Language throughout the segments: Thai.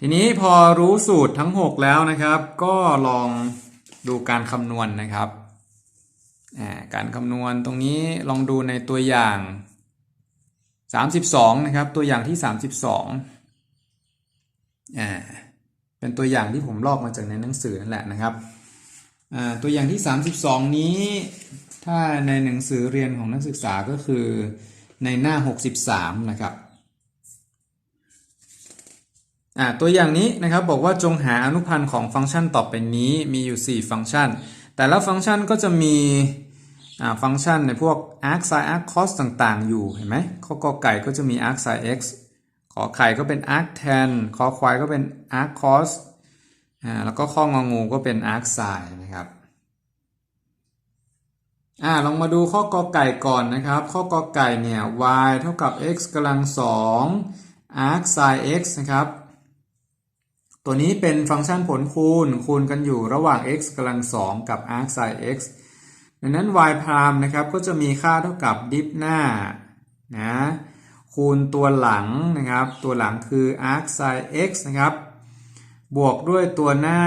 ทีนี้พอรู้สูตรทั้ง 6 แล้วนะครับ ก็ลองดูการคำนวณนะครับการคำนวณตรงนี้ลองดูในตัวอย่าง 32 นะครับ ตัวอย่างที่ 32อ่าเป็นตัวอย่างที่ผมลอกมาจากในหนังสือนั่นแหละนะครับตัวอย่างที่ 32 นี้ ถ้าในหนังสือเรียนของนักศึกษาก็คือในหน้า 63 นะครับ อ่าตัวอย่างนี้นะครับบอกว่าจงหาอนุพันธ์ของฟังก์ชันต่อไปนี้มีอยู่ 4 ฟังก์ชัน แต่ละฟังก์ชันก็จะมีอ่าฟังก์ชันในพวก arc sin arc cos ต่างๆ อยู่เห็นไหมข้อกอไก่ก็จะมี arc sin x ขอไข่ก็เป็น arc tan ขอควายก็เป็น arc cos อ่าแล้วก็ข้ององูก็เป็น arc sin นะครับอ่าลองมาดูข้อกอไก่ก่อนนะครับ ข้อกอไก่เนี่ย y เท่ากับ x กำลัง2 arc sin x นะครับ ตัวนี้เป็นฟังก์ชันผลคูณ คูณกันอยู่ระหว่าง x กำลัง 2 กับ arc sin x ดังนั้น y พรามนะครับก็จะมีค่าเท่ากับดิฟหน้านะคูณตัวหลังนะครับ ตัวหลังคือ arc sin x นะครับ บวกด้วยตัวหน้า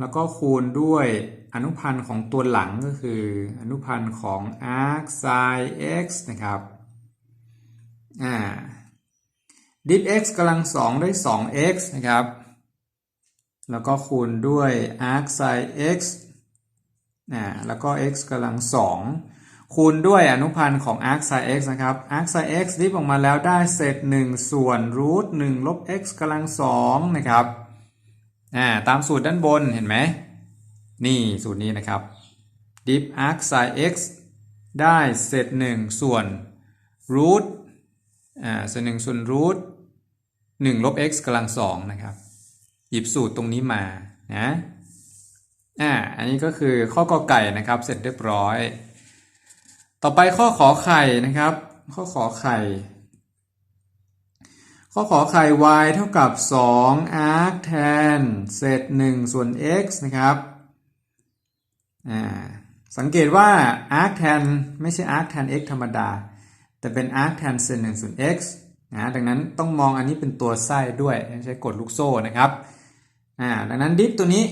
แล้วก็คูณด้วยอนุพันธ์ของตัวหลังก็คือ อนุพันธ์ของ arc sin x นะครับอ่าดิฟ x กำลัง2ได้ 2x นะครับ แล้วก็คูณด้วย arc sin x นะแล้วก็ x กำลัง2คูณด้วยอนุพันธ์ของ arc sin x นะครับ arc sin x ดิฟออกมาแล้วได้เศษ1ส่วนรูท1ลบ x กำลัง2นะครับอ่าตามสูตรด้านบนเห็นไหม นี่สูตรนี้นะครับ diff arc sin x ได้เศษ1ส่วนรูทอ่าเศษ1ส่วนรูท1ลบ x กำลัง2นะครับ หยิบสูตรตรงนี้มานะอ่าอันนี้ก็คือข้อกอไก่นะครับ เสร็จเรียบร้อย ต่อไปข้อขอไข่นะครับ ข้อขอไข่ ข้อขอไข่ y เท่ากับ 2 arc tan เศษ1ส่วน x นะครับอ่าสังเกตว่า arc tan ไม่ใช่ arc tan x ธรรมดา แต่เป็น arc tan เศษ1ส่วน x นะดังนั้นต้องมองอันนี้เป็นตัวไส้ด้วยใช้กดลูกโซ่นะครับ อ่าดังนั้นดิฟตัวนี้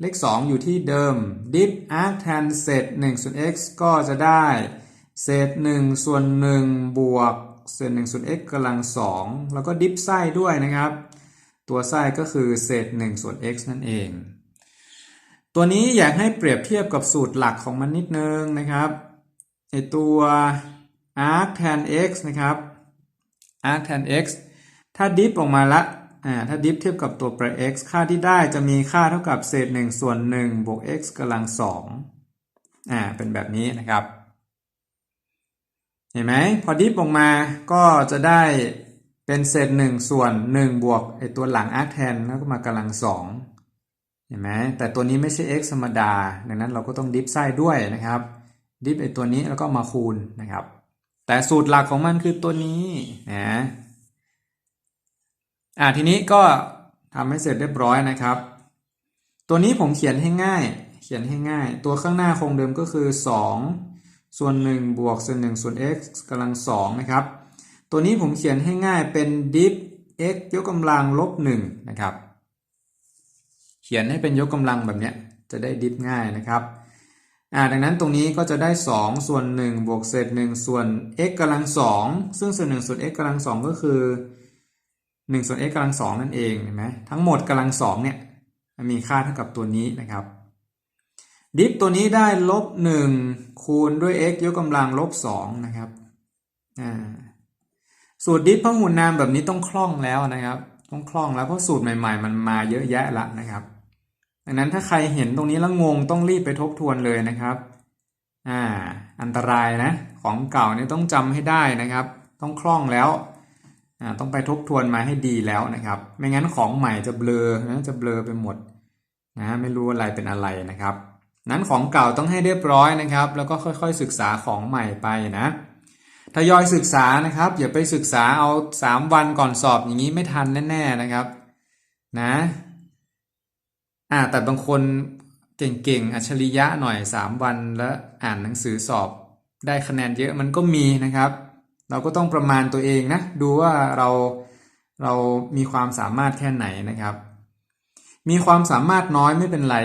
เลข 2 อยู่ที่เดิมดิฟ arc tan เศษ1ส่วน x ก็จะได้ เศษ 1 ส่วน 1 บวก เศษ1ส่วน x กำลัง 2 แล้วก็ดิฟไส้ด้วยนะครับ ตัวไส้ก็คือเศษ 1 ส่วน x นั่นเอง ตัวนี้อยากให้เปรียบเทียบกับสูตรหลักของมันนิดนึงนะครับไอตัว arc tan x นะครับ arc tan x ถ้าดิฟออกมาละ อ่าถ้าดิฟเทียบกับตัวแปร x ค่าที่ได้จะมีค่าเท่ากับเศษ1ส่วน1บวก x กำลัง2อ่าเป็นแบบนี้นะครับ เห็นไหมพอดิฟออกมาก็จะได้เป็นเศษ1ส่วน1บวกไอตัวหลัง arc tan แล้วก็มากำลัง2เห็นไหมแต่ตัวนี้ไม่ใช่ x ธรรมดา ดังนั้นเราก็ต้องดิฟไส้ด้วยนะครับ ดิฟไอตัวนี้แล้วก็มาคูณนะครับ แต่สูตรหลักของมันคือตัวนี้นะ อ่าทีนี้ก็ทำให้เสร็จเรียบร้อยนะครับ ตัวนี้ผมเขียนให้ง่าย เขียนให้ง่าย ตัวข้างหน้าคงเดิมก็คือ 2 ส่วน 1 บวกส่วน1ส่วน x กำลัง2นะครับ ตัวนี้ผมเขียนให้ง่ายเป็น diff x ยกกำลังลบ1นะครับ เขียนให้เป็นยกกำลังแบบเนี้ยจะได้ดิฟง่ายนะครับอ่าดังนั้นตรงนี้ก็จะได้ 2 ส่วน 1 บวกเศษ 1 ส่วน x กำลัง2ซึ่งส่วน 1 ส่วน x กำลัง2ก็คือ 1ส่วน x กำลัง2นั่นเองเห็นไหมทั้งหมดกำลัง2เนี่ยมันมีค่าเท่ากับตัวนี้นะครับ ดิฟตัวนี้ได้ลบ1คูณด้วย x ยกกำลังลบ2นะครับอ่าสูตรดิฟพหุนนามแบบนี้ต้องคล่องแล้วนะครับ ต้องคล่องแล้วเพราะสูตรใหม่ ๆ มันมาเยอะแยะละนะครับ ดังนั้นถ้าใครเห็นตรงนี้แล้วงงต้องรีบไปทบทวนเลยนะครับอ่าอันตรายนะ ของเก่าเนี่ยต้องจำให้ได้นะครับ ต้องคล่องแล้ว ต้องไปทบทวนมาให้ดีแล้วนะครับ ไม่งั้นของใหม่จะเบลอนะจะเบลอไปหมดนะไม่รู้อะไรเป็นอะไรนะครับ นั้นของเก่าต้องให้เรียบร้อยนะครับ แล้วก็ค่อยๆศึกษาของใหม่ไปนะทยอยศึกษานะครับอย่าไปศึกษาเอาสามวันก่อนสอบอย่างนี้ไม่ทันแน่ๆนะครับนะอ่าแต่บางคนเก่งๆอัจฉริยะหน่อย 3 วันแล้วอ่านหนังสือสอบได้คะแนนเยอะมันก็มีนะครับ เราก็ต้องประมาณตัวเองนะ ดูว่าเราเรามีความสามารถแค่ไหนนะครับ มีความสามารถน้อยไม่เป็นไร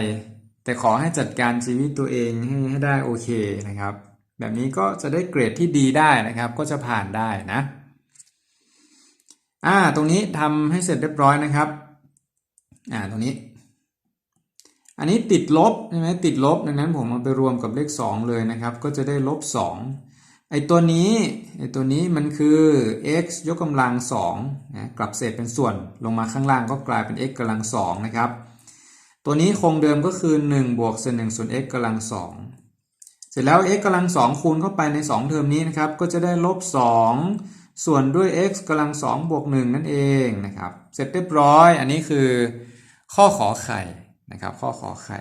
แต่ขอให้จัดการชีวิตตัวเองให้ให้ได้โอเคนะครับ แบบนี้ก็จะได้เกรดที่ดีได้นะครับ ก็จะผ่านได้นะอ่าตรงนี้ทำให้เสร็จเรียบร้อยนะครับอ่าตรงนี้ อันนี้ติดลบใช่ไหมติดลบดังนั้นผมเอาไปรวมกับเลข 2 เลยนะครับ ก็จะได้ลบ2 ไอตัวนี้ไอตัวนี้มันคือ x ยกกำลัง2นะกลับเศษเป็นส่วนลงมาข้างล่างก็กลายเป็น x กำลัง2นะครับ ตัวนี้คงเดิมก็คือ 1 บวกเศษ1ส่วน x กำลัง2เสร็จแล้ว x กำลัง2คูณเข้าไปใน 2 เทอมนี้นะครับ ก็จะได้ลบ 2 ส่วนด้วย x กำลัง2บวก 1 นั่นเองนะครับ เสร็จเรียบร้อย อันนี้คือข้อขอไข่นะครับ ข้อขอไข่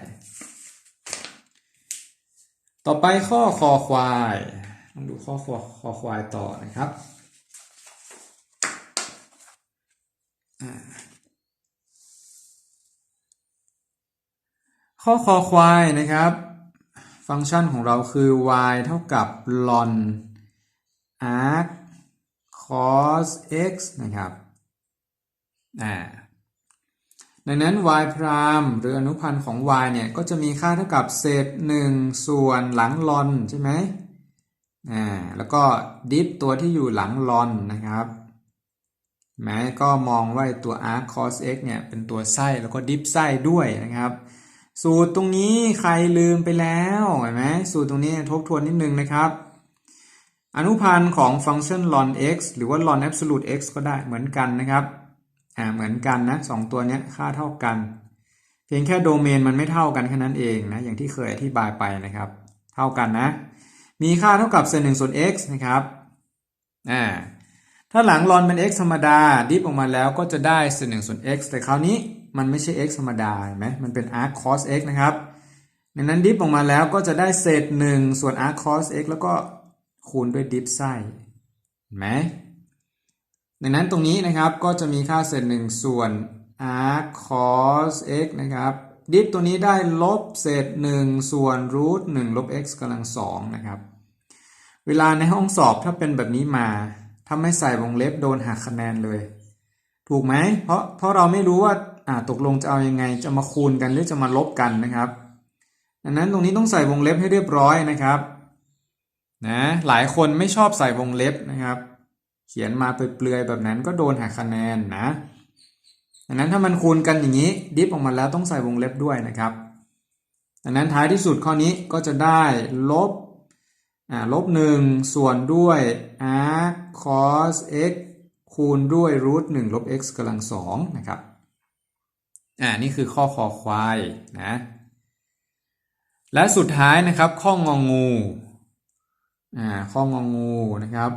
ต่อไปข้อคอควาย ลองดูข้อคอคอควายต่อนะครับข้อคอควายนะครับ ฟังก์ชันของเราคือ y เท่ากับ ln arc cos x นะครับอ่าดังนั้น y พรามหรืออนุพันธ์ของ y เนี่ย ก็จะมีค่าเท่ากับเศษ1ส่วนหลังลอนใช่ไหม อ่าแล้วก็ดิฟตัวที่อยู่หลังลอนนะครับแม้ก็มองว่าตัว arc cos x เนี่ยเป็นตัวไส้แล้วก็ดิฟไส้ด้วยนะครับ สูตรตรงนี้ใครลืมไปแล้วเห็นไหมสูตรตรงนี้ทบทวนนิดนึงนะครับ อนุพันธ์ของฟังก์ชัน ln x หรือว่า ln absolute x ก็ได้เหมือนกันนะครับอ่าเหมือนกันนะสองตัวเนี้ยค่าเท่ากัน เพียงแค่โดเมนมันไม่เท่ากันแค่นั้นเองนะอย่างที่เคยอธิบายไปนะครับ เท่ากันนะ มีค่าเท่ากับเศษหนึ่งส่วน x นะครับอ่าถ้าหลังลอนเป็น x ธรรมดา ดิฟออกมาแล้วก็จะได้เศษหนึ่งส่วน x แต่คราวนี้มันไม่ใช่ x ธรรมดาเห็นไหมมันเป็น arc cos x นะครับดังนั้นดิฟออกมาแล้วก็จะได้เศษหนึ่งส่วน arc cos x แล้วก็คูณด้วยดิฟไส้เห็นไหมดังนั้นตรงนี้นะครับก็จะมีค่าเศษหนึ่งส่วน arc cos x นะครับดิฟตัวนี้ได้ลบเศษหนึ่งส่วนรูทหนึ่งลบ x กำลังสองนะครับ เวลาในห้องสอบถ้าเป็นแบบนี้มา ถ้าไม่ใส่วงเล็บโดนหักคะแนนเลย ถูกไหม เพราะเพราะเราไม่รู้ว่าอ่าตกลงจะเอายังไง จะมาคูณกันหรือจะมาลบกันนะครับ ดังนั้นตรงนี้ต้องใส่วงเล็บให้เรียบร้อยนะครับ นะ หลายคนไม่ชอบใส่วงเล็บนะครับ เขียนมาเปลือยแบบนั้นก็โดนหักคะแนนนะดังนั้นถ้ามันคูณกันอย่างนี้ ดิฟออกมาแล้วต้องใส่วงเล็บด้วยนะครับ ดังนั้นท้ายที่สุดข้อนี้ก็จะได้ลบ ลบหนึ่งส่วนด้วย arc cos x คูณด้วย root หนึ่งลบ x กำลังสองนะครับ อ่า นี่คือข้อคอควายนะ และสุดท้ายนะครับ ข้ององู อ่า ข้ององูนะครับ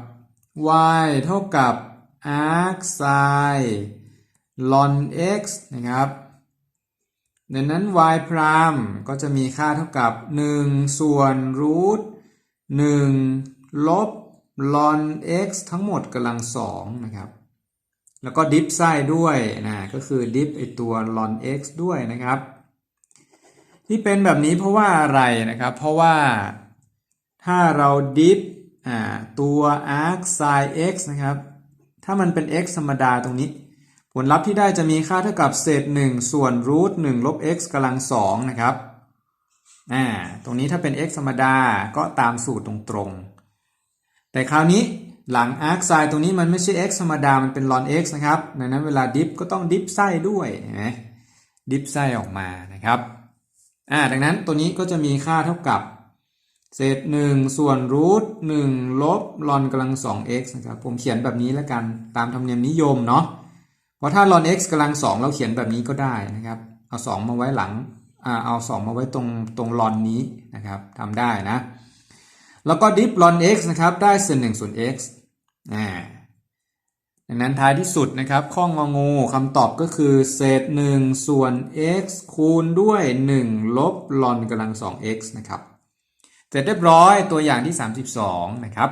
y เท่ากับ arc sin ln x นะครับดังนั้น y พรามก็จะมีค่าเท่ากับ 1 ส่วนรูท 1 ลบ ln x ทั้งหมดกำลังสองนะครับ แล้วก็ดิฟไส้ด้วยนะก็คือดิฟไอตัว ln x ด้วยนะครับ ที่เป็นแบบนี้เพราะว่าอะไรนะครับ เพราะว่าถ้าเราดิฟอ่าตัว arc sin x นะครับ ถ้ามันเป็น x ธรรมดาตรงนี้ ผลลัพธ์ที่ได้จะมีค่าเท่ากับเศษ1ส่วนรูท1ลบ x กำลัง2นะครับ อ่าตรงนี้ถ้าเป็น x ธรรมดาก็ตามสูตรตรงๆ แต่คราวนี้หลัง arc sin ตรงนี้มันไม่ใช่ x ธรรมดา มันเป็น ln x นะครับ ดังนั้นเวลาดิฟก็ต้องดิฟไส้ด้วยนะดิฟไส้ออกมานะครับ อ่า ดังนั้นตัวนี้ก็จะมีค่าเท่ากับ เศษ 1 ส่วนรูท1ลบลอนกำลัง 2x นะครับ ผมเขียนแบบนี้แล้วกัน ตามธรรมเนียมนิยมเนาะ เพราะถ้าลอน x กำลัง2เราเขียนแบบนี้ก็ได้นะครับ เอา 2 มาไว้หลัง เอา 2 มาไว้ตรงตรงลอนนี้นะครับทำได้นะ แล้วก็ดิฟลอน x นะครับ ได้เศษ1ส่วน x อ่าดังนั้นท้ายที่สุดนะครับ ข้ององูคำตอบก็คือ เศษ 1 ส่วน x คูณด้วย 1 ลบลอนกำลัง 2x นะครับ เสร็จเรียบร้อยตัวอย่างที่ 32 นะครับ